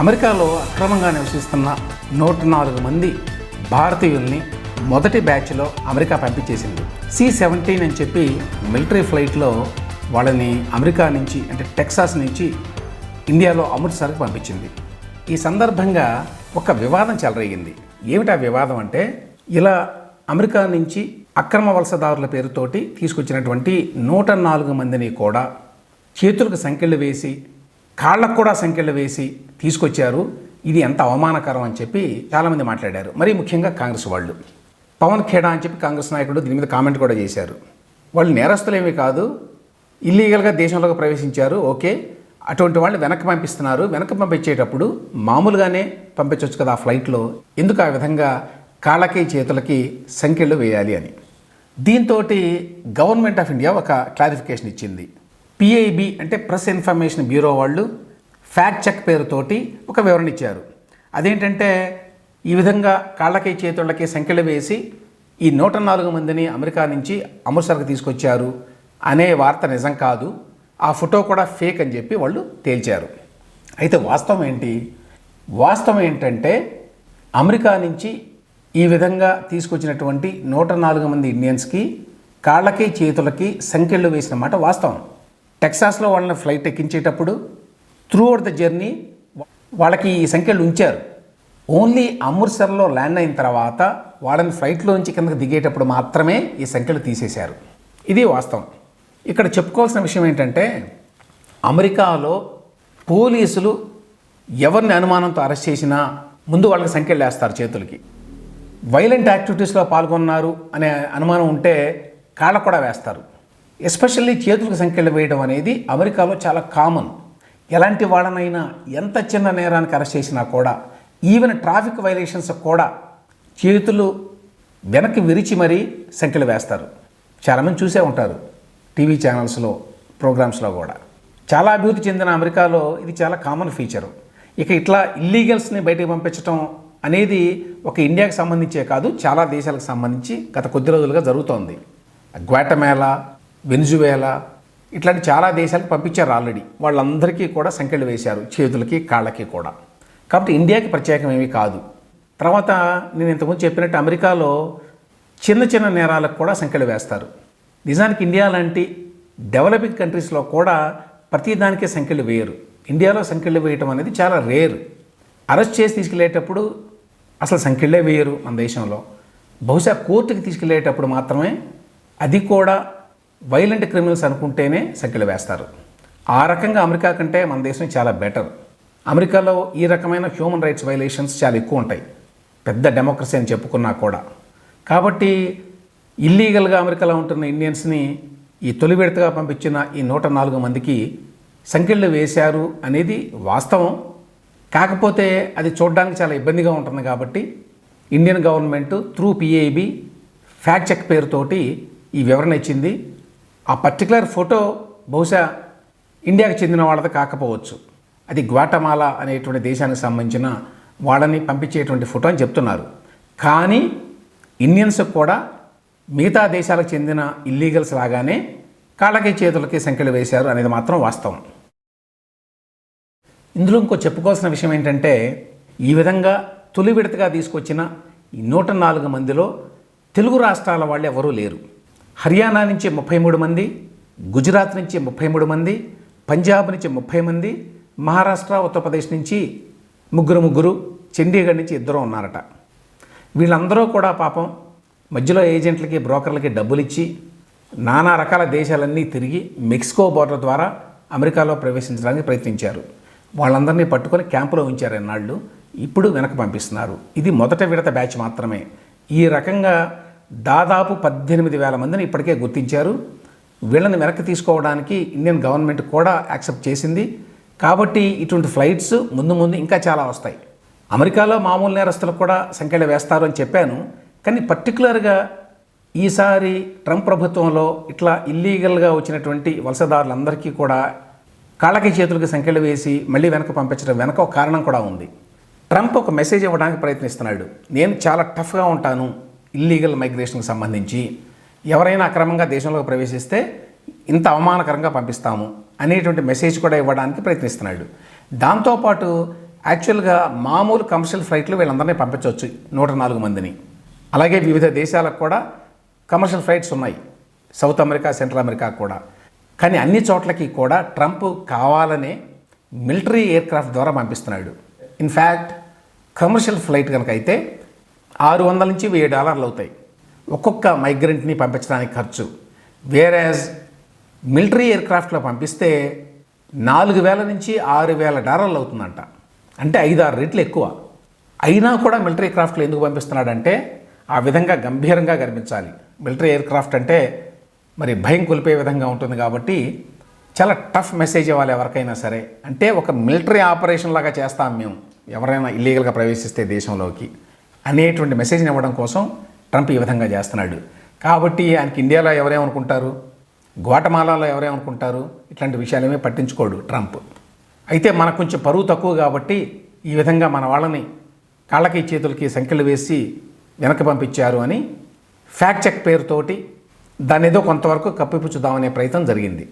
అమెరికాలో అక్రమంగా నివసిస్తున్న నూట నాలుగు మంది భారతీయుల్ని మొదటి బ్యాచ్లో అమెరికా పంపించేసింది. సి సెవెంటీన్ అని చెప్పి మిలిటరీ ఫ్లైట్లో వాళ్ళని అమెరికా నుంచి అంటే టెక్సాస్ నుంచి ఇండియాలో అమృత్సర్కి పంపించింది. ఈ సందర్భంగా ఒక వివాదం చెలరేగింది. ఏమిటా వివాదం అంటే ఇలా అమెరికా నుంచి అక్రమ వలసదారుల పేరుతోటి తీసుకొచ్చినటువంటి నూట నాలుగు మందిని కూడా చేతులకు సంకెళ్ళు వేసి కాళ్ళకు కూడా సంఖ్యలు వేసి తీసుకొచ్చారు. ఇది ఎంత అవమానకరం అని చెప్పి చాలామంది మాట్లాడారు. మరీ ముఖ్యంగా కాంగ్రెస్ వాళ్ళు. పవన్ ఖేడా అని చెప్పి కాంగ్రెస్ నాయకుడు దీని మీద కామెంట్ కూడా చేశారు. వాళ్ళు నేరస్తులేమీ కాదు. ఇల్లీగల్గా దేశంలోకి ప్రవేశించారు. ఓకే. అటువంటి వాళ్ళు వెనక్కి పంపిస్తున్నారు. వెనక్కి పంపించేటప్పుడు మామూలుగానే పంపించవచ్చు కదా ఆ ఫ్లైట్లో. ఎందుకు ఆ విధంగా కాళ్ళకి చేతులకి సంఖ్యలు వేయాలి అని. దీంతో గవర్నమెంట్ ఆఫ్ ఇండియా ఒక క్లారిఫికేషన్ ఇచ్చింది. పిఐబి అంటే ప్రెస్ ఇన్ఫర్మేషన్ బ్యూరో వాళ్ళు ఫ్యాక్ట్ చెక్ పేరుతోటి ఒక వివరణ ఇచ్చారు. అదేంటంటే ఈ విధంగా కాళ్ళకి చేతులకి సంఖ్యలు వేసి ఈ నూట నాలుగు మందిని అమెరికా నుంచి అమృత్సర్కి తీసుకొచ్చారు అనే వార్త నిజం కాదు. ఆ ఫోటో కూడా ఫేక్ అని చెప్పి వాళ్ళు తేల్చారు. అయితే వాస్తవం ఏంటి? వాస్తవం ఏంటంటే అమెరికా నుంచి ఈ విధంగా తీసుకొచ్చినటువంటి నూట నాలుగు మంది ఇండియన్స్కి కాళ్ళకి చేతులకి సంఖ్యలు వేసిన మాట వాస్తవం. టెక్సాస్లో వాళ్ళని ఫ్లైట్ ఎక్కించేటప్పుడు త్రూ అవుట్ ద జర్నీ వాళ్ళకి ఈ సంఖ్యలు ఉంచారు. ఓన్లీ అమృత్సర్లో ల్యాండ్ అయిన తర్వాత వాళ్ళని ఫ్లైట్లోంచి కిందకి దిగేటప్పుడు మాత్రమే ఈ సంఖ్యలు తీసేశారు. ఇది వాస్తవం. ఇక్కడ చెప్పుకోవాల్సిన విషయం ఏంటంటే అమెరికాలో పోలీసులు ఎవరిని అనుమానంతో అరెస్ట్ చేసినా ముందు వాళ్ళకి సంఖ్యలు వేస్తారు చేతులకి. వైలెంట్ యాక్టివిటీస్లో పాల్గొన్నారు అనే అనుమానం ఉంటే కాళ్ళకు కూడా వేస్తారు. ఎస్పెషల్లీ చేతులకు సంఖ్యలు వేయడం అనేది అమెరికాలో చాలా కామన్. ఎలాంటి వాళ్ళనైనా ఎంత చిన్న నేరానికి అరెస్ట్ చేసినా కూడా ఈవెన్ ట్రాఫిక్ వైలేషన్స్ కూడా చేతులు వెనక్కి విరిచి మరీ సంఖ్యలు వేస్తారు. చాలామంది చూసే ఉంటారు టీవీ ఛానల్స్లో ప్రోగ్రామ్స్లో కూడా. చాలా అభివృద్ధి చెందిన అమెరికాలో ఇది చాలా కామన్ ఫీచరు. ఇక ఇట్లా ఇల్లీగల్స్ని బయటకు పంపించడం అనేది ఒక ఇండియాకి సంబంధించే కాదు చాలా దేశాలకు సంబంధించి గత కొద్ది రోజులుగా జరుగుతోంది. గ్వాటమేలా వెనుజువేలా ఇట్లాంటి చాలా దేశాలకు పంపించారు ఆల్రెడీ. వాళ్ళందరికీ కూడా సంఖ్యలు వేశారు చేతులకి కాళ్ళకి కూడా. కాబట్టి ఇండియాకి ప్రత్యేకం ఏమీ కాదు. తర్వాత నేను ఇంతకుముందు చెప్పినట్టు అమెరికాలో చిన్న చిన్న నేరాలకు కూడా సంఖ్యలు వేస్తారు. నిజానికి ఇండియా లాంటి డెవలపింగ్ కంట్రీస్లో కూడా ప్రతిదానికే సంఖ్యలు వేయరు. ఇండియాలో సంఖ్యలు వేయటం అనేది చాలా రేర్. అరెస్ట్ చేసి తీసుకెళ్ళేటప్పుడు అసలు సంఖ్యలే వేయరు మన దేశంలో. బహుశా కోర్టుకి తీసుకెళ్ళేటప్పుడు మాత్రమే అది కూడా వైలెంట్ క్రిమినల్స్ అనుకుంటేనే సంఖ్యలు వేస్తారు. ఆ రకంగా అమెరికా కంటే మన దేశం చాలా బెటర్ అమెరికాలో ఈ రకమైన హ్యూమన్ రైట్స్ వైలేషన్స్ చాలా ఎక్కువ ఉంటాయి. పెద్ద డెమోక్రసీ అని చెప్పుకున్నా కూడా. కాబట్టి ఇల్లీగల్గా అమెరికాలో ఉంటున్న ఇండియన్స్ని ఈ తొలి విడతగా పంపించిన ఈ నూట నాలుగు మందికి సంఖ్యలు వేశారు అనేది వాస్తవం. కాకపోతే అది చూడడానికి చాలా ఇబ్బందిగా ఉంటుంది కాబట్టి Indian government through PIB fact check పేరుతోటి ఈ వివరణ ఇచ్చింది. ఆ పర్టికులర్ ఫోటో బహుశా ఇండియాకు చెందిన వాళ్ళది కాకపోవచ్చు. అది గ్వాటమాలా అనేటువంటి దేశానికి సంబంధించిన వాళ్ళని పంపించేటువంటి ఫోటో అని చెప్తున్నారు. కానీ ఇండియన్స్ కూడా మిగతా దేశాలకు చెందిన ఇల్లీగల్స్ లాగానే కాళ్ళకి చేతులకి సంఖ్యలు వేశారు అనేది మాత్రం వాస్తవం. ఇందులో ఇంకో చెప్పుకోవాల్సిన విషయం ఏంటంటే ఈ విధంగా తొలి విడతగా తీసుకొచ్చిన ఈ నూట నాలుగు మందిలో తెలుగు రాష్ట్రాల వాళ్ళు ఎవరూ లేరు. హర్యానా నుంచి ముప్పై మూడు మంది గుజరాత్ నుంచి ముప్పై మూడు మంది పంజాబ్ నుంచి ముప్పై మంది మహారాష్ట్ర ఉత్తరప్రదేశ్ నుంచి ముగ్గురు ముగ్గురు చండీగఢ్ నుంచి ఇద్దరు ఉన్నారట. వీళ్ళందరూ కూడా పాపం మధ్యలో ఏజెంట్లకి బ్రోకర్లకి డబ్బులు ఇచ్చి నానా రకాల దేశాలన్నీ తిరిగి మెక్సికో బోర్డర్ ద్వారా అమెరికాలో ప్రవేశించడానికి ప్రయత్నించారు. వాళ్ళందరినీ పట్టుకొని క్యాంపులో ఉంచారు ఎన్నాళ్ళు ఇప్పుడు వెనక్కి పంపిస్తున్నారు. ఇది మొదట విడత బ్యాచ్ మాత్రమే. ఈ రకంగా దాదాపు పద్దెనిమిది వేల మందిని ఇప్పటికే గుర్తించారు. వీళ్ళని వెనక్కి తీసుకోవడానికి ఇండియన్ గవర్నమెంట్ కూడా యాక్సెప్ట్ చేసింది. కాబట్టి ఇటువంటి ఫ్లైట్స్ ముందు ముందు ఇంకా చాలా వస్తాయి. అమెరికాలో మామూలు నేరస్తులకు కూడా సంఖ్యలు వేస్తారు అని చెప్పాను. కానీ పర్టికులర్గా ఈసారి ట్రంప్ ప్రభుత్వంలో ఇట్లా ఇల్లీగల్గా వచ్చినటువంటి వలసదారులందరికీ కూడా కాళ్ళకి చేతులకి సంఖ్యలు వేసి మళ్ళీ వెనక పంపించడం వెనక ఒక కారణం కూడా ఉంది. ట్రంప్ ఒక మెసేజ్ ఇవ్వడానికి ప్రయత్నిస్తున్నాడు. నేను చాలా టఫ్గా ఉంటాను. ఇల్లీగల్ మైగ్రేషన్కి సంబంధించి ఎవరైనా అక్రమంగా దేశంలోకి ప్రవేశిస్తే ఇంత అవమానకరంగా పంపిస్తాము అనేటువంటి మెసేజ్ కూడా ఇవ్వడానికి ప్రయత్నిస్తున్నాడు. దాంతోపాటు యాక్చువల్గా మామూలు కమర్షియల్ ఫ్లైట్లు వీళ్ళందరినీ పంపించవచ్చు నూట నాలుగు మందిని. అలాగే వివిధ దేశాలకు కూడా కమర్షియల్ ఫ్లైట్స్ ఉన్నాయి. సౌత్ అమెరికా సెంట్రల్ అమెరికా కూడా. కానీ అన్ని చోట్లకి కూడా ట్రంప్ కావాలనే మిలిటరీ ఎయిర్ క్రాఫ్ట్ ద్వారా పంపిస్తున్నాడు. ఇన్ఫ్యాక్ట్ కమర్షియల్ ఫ్లైట్ కనుక అయితే ఆరు వందల నుంచి వెయ్యి డాలర్లు అవుతాయి. ఒక్కొక్క మైగ్రెంట్ని పంపించడానికి ఖర్చు. వేరేజ్ మిలిటరీ ఎయిర్ క్రాఫ్ట్లో పంపిస్తే నాలుగు వేల నుంచి ఆరు వేల డాలర్లు అవుతుందంట. అంటే ఐదు ఆరు రెట్లు ఎక్కువ. అయినా కూడా మిలిటరీ క్రాఫ్ట్లో ఎందుకు పంపిస్తున్నాడంటే ఆ విధంగా గంభీరంగా కనిపించాలి. మిలిటరీ ఎయిర్ క్రాఫ్ట్ అంటే మరి భయం కొలిపే విధంగా ఉంటుంది కాబట్టి చాలా టఫ్ మెసేజ్ ఇవ్వాలి ఎవరికైనా సరే. అంటే ఒక మిలిటరీ ఆపరేషన్ లాగా చేస్తాం మేము. ఎవరైనా ఇల్లీగల్గా ప్రవేశిస్తే దేశంలోకి. అనేటువంటి మెసేజ్ని ఇవ్వడం కోసం ట్రంప్ ఈ విధంగా చేస్తున్నాడు. కాబట్టి ఆయనకి ఇండియాలో ఎవరేమనుకుంటారు? గ్వాటమాలాలో ఎవరేమనుకుంటారు? ఇట్లాంటి విషయాలేమీ పట్టించుకోడు ట్రంప్ అయితే మనకు కొంచెం పరువు తక్కువ కాబట్టి ఈ విధంగా మన వాళ్ళని కాళ్ళకి చేతులకి సంఖ్యలు వేసి వెనక్కి పంపించారు అని ఫ్యాక్ట్ చెక్ పేరుతోటి దాన్ని ఏదో కొంతవరకు కప్పిపుచ్చుదామనే ప్రయత్నం జరిగింది.